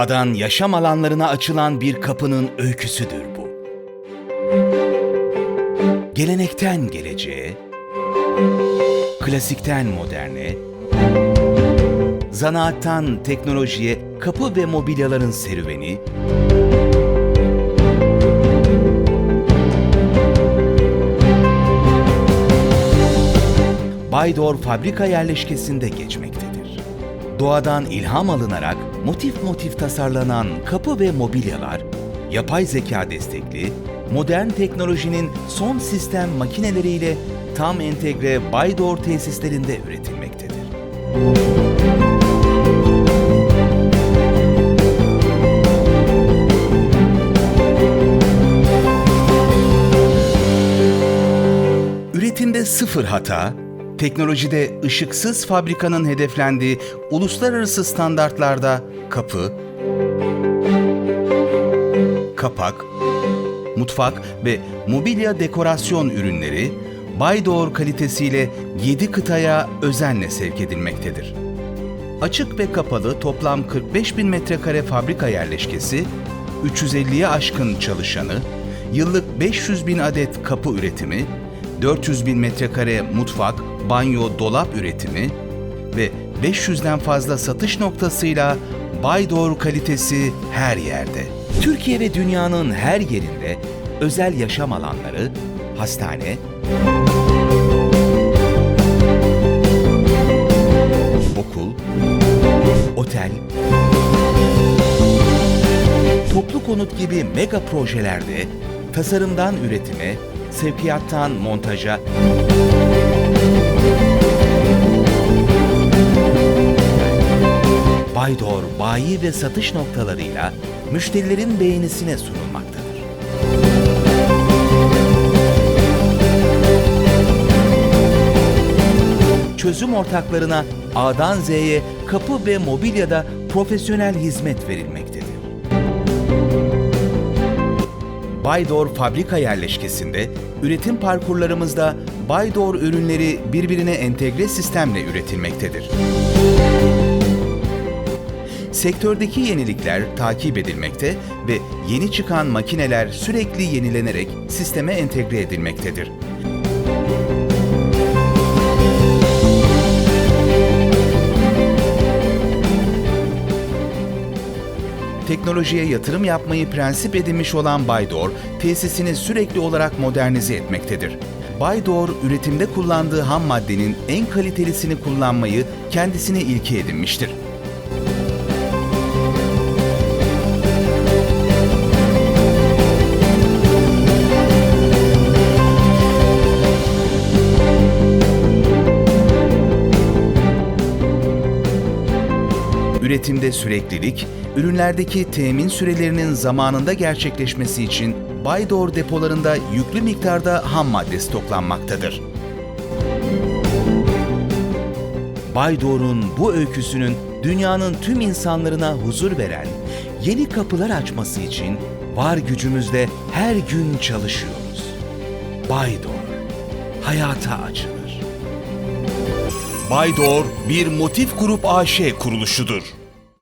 Doğadan yaşam alanlarına açılan bir kapının öyküsüdür bu. Gelenekten geleceğe, klasikten moderne, zanaattan teknolojiye kapı ve mobilyaların serüveni, Baydor fabrika yerleşkesinde geçmektedir. Doğadan ilham alınarak motif motif tasarlanan kapı ve mobilyalar, yapay zeka destekli, modern teknolojinin son sistem makineleriyle tam entegre Baydor tesislerinde üretilmektedir. Üretimde sıfır hata, teknolojide ışıksız fabrikanın hedeflendiği uluslararası standartlarda kapı, kapak, mutfak ve mobilya dekorasyon ürünleri Baydor kalitesiyle 7 kıtaya özenle sevk edilmektedir. Açık ve kapalı toplam 45 bin metrekare fabrika yerleşkesi, 350'ye aşkın çalışanı, yıllık 500 bin adet kapı üretimi, 400 bin metrekare mutfak, banyo, dolap üretimi ve 500'den fazla satış noktasıyla Baydor kalitesi her yerde. Türkiye ve dünyanın her yerinde özel yaşam alanları, hastane, okul, otel, toplu konut gibi mega projelerde tasarımdan üretime, sevkiyattan montaja, Baydor bayi ve satış noktalarıyla müşterilerin beğenisine sunulmaktadır. Çözüm ortaklarına A'dan Z'ye kapı ve mobilyada profesyonel hizmet verilmektedir. Baydor fabrika yerleşkesinde üretim parkurlarımızda Baydor ürünleri birbirine entegre sistemle üretilmektedir. Sektördeki yenilikler takip edilmekte ve yeni çıkan makineler sürekli yenilenerek sisteme entegre edilmektedir. Teknolojiye yatırım yapmayı prensip edinmiş olan Baydor, tesisini sürekli olarak modernize etmektedir. Baydor, üretimde kullandığı ham maddenin en kalitelisini kullanmayı kendisine ilke edinmiştir. Üretimde süreklilik, ürünlerdeki temin sürelerinin zamanında gerçekleşmesi için Baydor depolarında yüklü miktarda ham madde stoklanmaktadır. Baydor'un bu öyküsünün dünyanın tüm insanlarına huzur veren, yeni kapılar açması için var gücümüzle her gün çalışıyoruz. Baydor, hayata açılır. Baydor bir motif grup AŞ kuruluşudur.